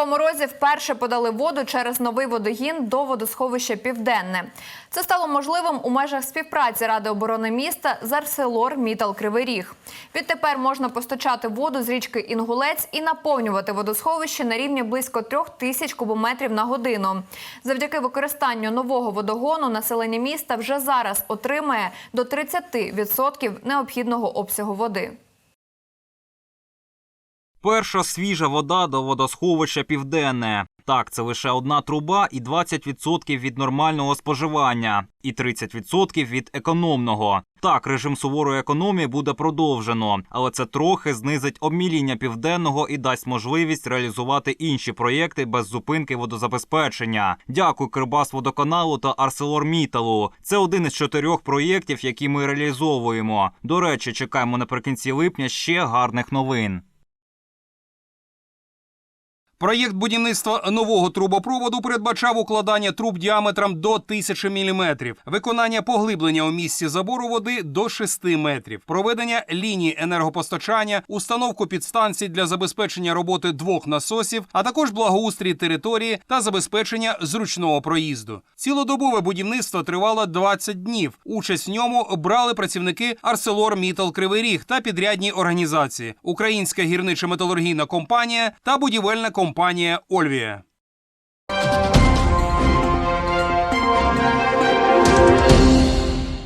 Кривому Розі вперше подали воду через новий водогін до водосховища Південне. Це стало можливим у межах співпраці Ради оборони міста з Арселор Мітал Кривий Ріг. Відтепер можна постачати воду з річки Інгулець і наповнювати водосховище на рівні близько трьох тисяч кубометрів на годину. Завдяки використанню нового водогону населення міста вже зараз отримає до 30% необхідного обсягу води. Перша свіжа вода до водосховища Південне. Так, це лише одна труба і 20% від нормального споживання, і 30% від економного. Так, режим суворої економії буде продовжено, але це трохи знизить обміління південного і дасть можливість реалізувати інші проєкти без зупинки водозабезпечення. Дякую Кирбасводоканалу та Арселорміталу. Це один із чотирьох проєктів, які ми реалізовуємо. До речі, чекаємо наприкінці липня ще гарних новин. Проєкт будівництва нового трубопроводу передбачав укладання труб діаметром до 1000 мм, виконання поглиблення у місці забору води до 6 метрів, проведення ліній енергопостачання, установку підстанцій для забезпечення роботи двох насосів, а також благоустрій території та забезпечення зручного проїзду. Цілодобове будівництво тривало 20 днів. Участь в ньому брали працівники Арселор Мітал Кривий Ріг та підрядні організації, Українська гірничо-металургійна компанія та будівельна компанія Ольвія.